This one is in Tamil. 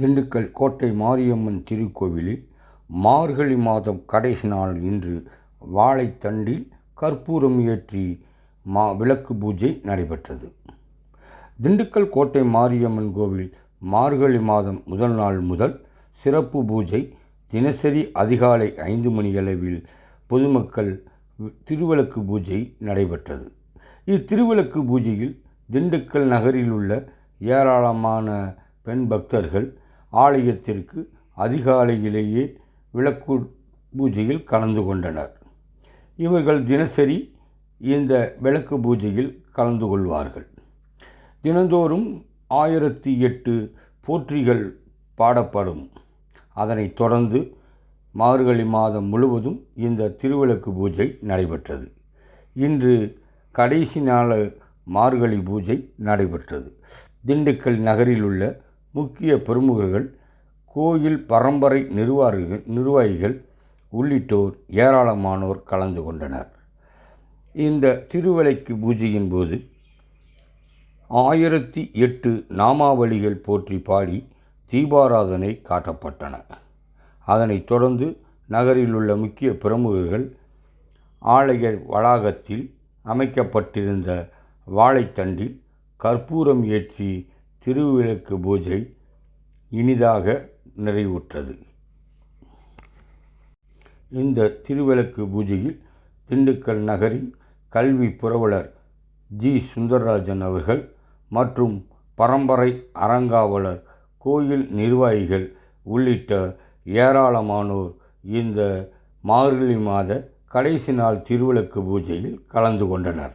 திண்டுக்கல் கோட்டை மாரியம்மன் திருக்கோவிலில் மார்கழி மாதம் கடைசி நாள் இன்று வாழைத்தண்டில் கற்பூரம் ஏற்றி மா விளக்கு பூஜை நடைபெற்றது. திண்டுக்கல் கோட்டை மாரியம்மன் கோவில் மார்கழி மாதம் முதல் நாள் முதல் சிறப்பு பூஜை. தினசரி அதிகாலை ஐந்து மணியளவில் பொதுமக்கள் திருவிளக்கு பூஜை நடைபெற்றது. இத்திருவிளக்கு பூஜையில் திண்டுக்கல் நகரில் உள்ள ஏராளமான பெண் பக்தர்கள் ஆலயத்திற்கு அதிகாலையிலேயே விளக்கு பூஜையில் கலந்து கொண்டனர். இவர்கள் தினசரி இந்த விளக்கு பூஜையில் கலந்து கொள்வார்கள். தினந்தோறும் ஆயிரத்தி எட்டு போற்றிகள் பாடப்படும். அதனைத் தொடர்ந்து மார்கழி மாதம் முழுவதும் இந்த திருவிளக்கு பூஜை நடைபெற்றது. இன்று கடைசி நாள் மார்கழி பூஜை நடைபெற்றது. திண்டுக்கல் நகரில் உள்ள முக்கிய பிரமுகர்கள் கோயில் பரம்பரை நிர்வாகிகள் நிர்வாகிகள் உள்ளிட்டோர் ஏராளமானோர் கலந்து கொண்டனர். இந்த திருவிளக்கு பூஜையின் போது ஆயிரத்தி எட்டு நாமாவளிகள் போற்றி பாடி தீபாராதனை காட்டப்பட்டன. அதனைத் தொடர்ந்து நகரில் உள்ள முக்கிய பிரமுகர்கள் ஆலய வளாகத்தில் அமைக்கப்பட்டிருந்த வாழைத்தண்டில் கற்பூரம் ஏற்றி திருவிளக்கு பூஜை இனிதாக நிறைவுற்றது. இந்த திருவிளக்கு பூஜையில் திண்டுக்கல் நகரின் கல்வி புரவலர் ஜி. சுந்தரராஜன் அவர்கள் மற்றும் பரம்பரை அறங்காவலர் கோயில் நிர்வாகிகள் உள்ளிட்ட ஏராளமானோர் இந்த மார்கழி மாத கடைசி நாள் திருவிளக்கு பூஜையில் கலந்து கொண்டனர்.